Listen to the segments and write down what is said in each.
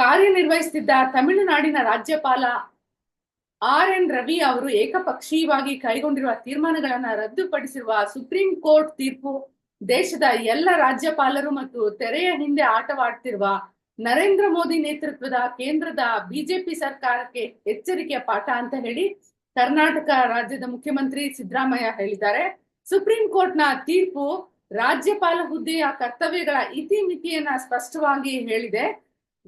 ಕಾರ್ಯನಿರ್ವಹಿಸುತ್ತಿದ್ದ ತಮಿಳುನಾಡಿನ ರಾಜ್ಯಪಾಲ ಆರ್ ಎನ್ ರವಿ ಅವರು ಏಕಪಕ್ಷೀಯವಾಗಿ ಕೈಗೊಂಡಿರುವ ತೀರ್ಮಾನಗಳನ್ನ ರದ್ದುಪಡಿಸಿರುವ ಸುಪ್ರೀಂ ಕೋರ್ಟ್ ತೀರ್ಪು ದೇಶದ ಎಲ್ಲ ರಾಜ್ಯಪಾಲರು ಮತ್ತು ತೆರೆಯ ಹಿಂದೆ ಆಟವಾಡ್ತಿರುವ ನರೇಂದ್ರ ಮೋದಿ ನೇತೃತ್ವದ ಕೇಂದ್ರದ ಬಿಜೆಪಿ ಸರ್ಕಾರಕ್ಕೆ ಎಚ್ಚರಿಕೆಯ ಪಾಠ ಅಂತ ಹೇಳಿ ಕರ್ನಾಟಕ ರಾಜ್ಯದ ಮುಖ್ಯಮಂತ್ರಿ ಸಿದ್ದರಾಮಯ್ಯ ಹೇಳಿದ್ದಾರೆ. ಸುಪ್ರೀಂ ಕೋರ್ಟ್ನ ತೀರ್ಪು ರಾಜ್ಯಪಾಲ ಹುದ್ದೆಯ ಕರ್ತವ್ಯಗಳ ಇತಿಮಿತಿಯನ್ನ ಸ್ಪಷ್ಟವಾಗಿ ಹೇಳಿದೆ.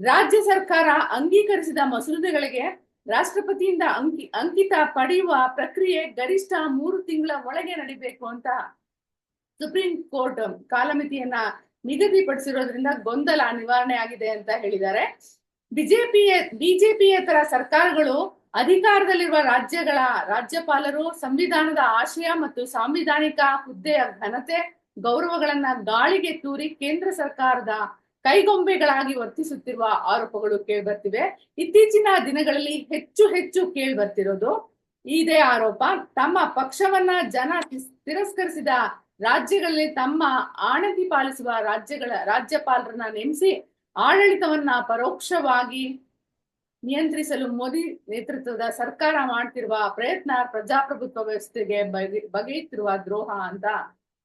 ರಾಜ್ಯ ಸರ್ಕಾರ ಅಂಗೀಕರಿಸಿದ ಮಸೂದೆಗಳಿಗೆ ರಾಷ್ಟ್ರಪತಿಯಿಂದ ಅಂಕಿ, ಅಂಕಿತ ಪಡೆಯುವ ಪ್ರಕ್ರಿಯೆ ಗರಿಷ್ಠ ಮೂರು ತಿಂಗಳ ಒಳಗೆ ನಡಿಬೇಕು ಅಂತ ಸುಪ್ರೀಂ ಕೋರ್ಟ್ ಕಾಲಮಿತಿಯನ್ನ ನಿಗದಿಪಡಿಸಿರೋದ್ರಿಂದ ಗೊಂದಲ ನಿವಾರಣೆ ಆಗಿದೆ ಅಂತ ಹೇಳಿದ್ದಾರೆ. ಬಿಜೆಪಿಯ ಬಿಜೆಪಿಯೇತರ ಸರ್ಕಾರಗಳು ಅಧಿಕಾರದಲ್ಲಿರುವ ರಾಜ್ಯಗಳ ರಾಜ್ಯಪಾಲರು ಸಂವಿಧಾನದ ಆಶಯ ಮತ್ತು ಸಾಂವಿಧಾನಿಕ ಹುದ್ದೆಯ ಘನತೆ ಗೌರವಗಳನ್ನ ಗಾಳಿಗೆ ತೂರಿ ಕೇಂದ್ರ ಸರ್ಕಾರದ ಕೈಗೊಂಬೆಗಳಾಗಿ ವರ್ತಿಸುತ್ತಿರುವ ಆರೋಪಗಳು ಕೇಳಿಬರ್ತಿವೆ ಇತ್ತೀಚಿನ ದಿನಗಳಲ್ಲಿ ಹೆಚ್ಚು ಹೆಚ್ಚು ಕೇಳಿ ಬರ್ತಿರೋದು ಇದೇ ಆರೋಪ. ತಮ್ಮ ಪಕ್ಷವನ್ನ ಜನ ತಿರಸ್ಕರಿಸಿದ ರಾಜ್ಯಗಳಲ್ಲಿ ತಮ್ಮ ಆಣತಿ ಪಾಲಿಸುವ ರಾಜ್ಯಗಳ, ರಾಜ್ಯಪಾಲರನ್ನ ನೇಮಿಸಿ ಆಡಳಿತವನ್ನ ಪರೋಕ್ಷವಾಗಿ ನಿಯಂತ್ರಿಸಲು ಮೋದಿ ನೇತೃತ್ವದ ಸರ್ಕಾರ ಮಾಡ್ತಿರುವ ಪ್ರಯತ್ನ ಪ್ರಜಾಪ್ರಭುತ್ವ ವ್ಯವಸ್ಥೆಗೆ ಬಗೆ, ಬಗೆಯುತ್ತಿರುವ ದ್ರೋಹ ಅಂತ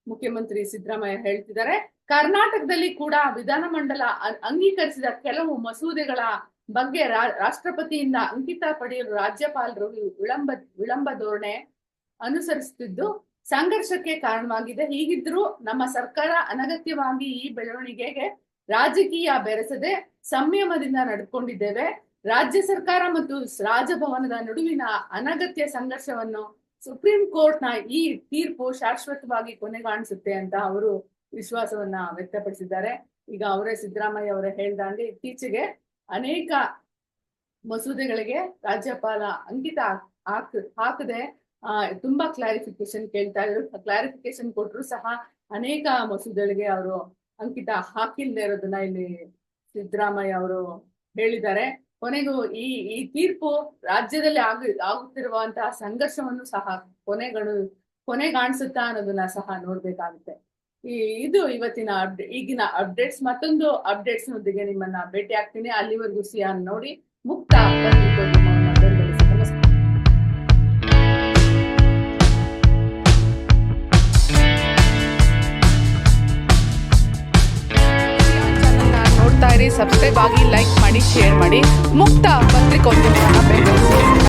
ಮುಖ್ಯಮಂತ್ರಿ ಸಿದ್ದರಾಮಯ್ಯ ಹೇಳ್ತಿದ್ದಾರೆ. ಕರ್ನಾಟಕದಲ್ಲಿ ಕೂಡ ವಿಧಾನಮಂಡಲ ಅಂಗೀಕರಿಸಿದ ಕೆಲವು ಮಸೂದೆಗಳ ಬಗ್ಗೆ ರಾಷ್ಟ್ರಪತಿಯಿಂದ ಅಂಕಿತ ಪಡೆಯಲು ರಾಜ್ಯಪಾಲರು ವಿಳಂಬ ವಿಳಂಬ ಧೋರಣೆ ಅನುಸರಿಸುತ್ತಿದ್ದು ಸಂಘರ್ಷಕ್ಕೆ ಕಾರಣವಾಗಿದೆ. ಹೀಗಿದ್ರೂ ನಮ್ಮ ಸರ್ಕಾರ ಅನಗತ್ಯವಾಗಿ ಈ ಬೆಳವಣಿಗೆಗೆ ರಾಜಕೀಯ ಬೆರೆಸದೆ ಸಂಯಮದಿಂದ ನಡ್ಕೊಂಡಿದ್ದೇವೆ. ರಾಜ್ಯ ಸರ್ಕಾರ ಮತ್ತು ರಾಜಭವನದ ನಡುವಿನ ಅನಗತ್ಯ ಸಂಘರ್ಷವನ್ನು ಸುಪ್ರೀಂ ಕೋರ್ಟ್ನ ಈ ತೀರ್ಪು ಶಾಶ್ವತವಾಗಿ ಕೊನೆಗಾಣಿಸುತ್ತೆ ಅಂತ ಅವರು ವಿಶ್ವಾಸವನ್ನ ವ್ಯಕ್ತಪಡಿಸಿದ್ದಾರೆ. ಈಗ ಅವರೇ ಸಿದ್ದರಾಮಯ್ಯ ಅವರೇ ಹೇಳ್ದಂಗೆ ಇತ್ತೀಚೆಗೆ ಅನೇಕ ಮಸೂದೆಗಳಿಗೆ ರಾಜ್ಯಪಾಲ ಅಂಕಿತ ಹಾಕ್ ಹಾಕದೆ ಆ, ತುಂಬಾ ಕ್ಲಾರಿಫಿಕೇಶನ್ ಕೇಳ್ತಾ ಇದ್ರು. ಕ್ಲಾರಿಫಿಕೇಶನ್ ಕೊಟ್ಟರು ಸಹ ಅನೇಕ ಮಸೂದೆಗಳಿಗೆ ಅವರು ಅಂಕಿತ ಹಾಕಿಲ್ಲದೆ ಇರೋದನ್ನ ಇಲ್ಲಿ ಸಿದ್ದರಾಮಯ್ಯ ಅವರು ಹೇಳಿದ್ದಾರೆ. ಕೊನೆಗೂ ಈ ಈ ತೀರ್ಪು ರಾಜ್ಯದಲ್ಲಿ ಆಗ ಆಗುತ್ತಿರುವಂತಹ ಸಂಘರ್ಷವನ್ನು ಸಹ ಕೊನೆಗಳು ಕೊನೆಗಾಣಿಸುತ್ತಾ ಅನ್ನೋದನ್ನ ಸಹ ನೋಡ್ಬೇಕಾಗುತ್ತೆ. ಇದು ಇವತ್ತಿನ ಅಪ್ಡೇಟ್ ಈಗಿನ ಅಪ್ಡೇಟ್ಸ್ ಮತ್ತೊಂದು ಅಪ್ಡೇಟ್ಸ್ ನೊಂದಿಗೆ ನಿಮ್ಮನ್ನ ಭೇಟಿ ಆಗ್ತೀನಿ. ಅಲ್ಲಿವರೆಗೂ ಸಿಯಾನ್ ನೋಡಿ, ಮುಕ್ತ ನಮಸ್ಕಾರ. ನೋಡ್ತಾ ಇರಿ ಸಬ್ಸ್ಕ್ರೈಬ್ ಆಗಿ ಲೈಕ್ ಮಾಡಿ ಶೇರ್ ಮಾಡಿ. ಮುಕ್ತ ಪತ್ರಿಕೋದ್ಯಮ ಬೆಂಬಲಿಸಿ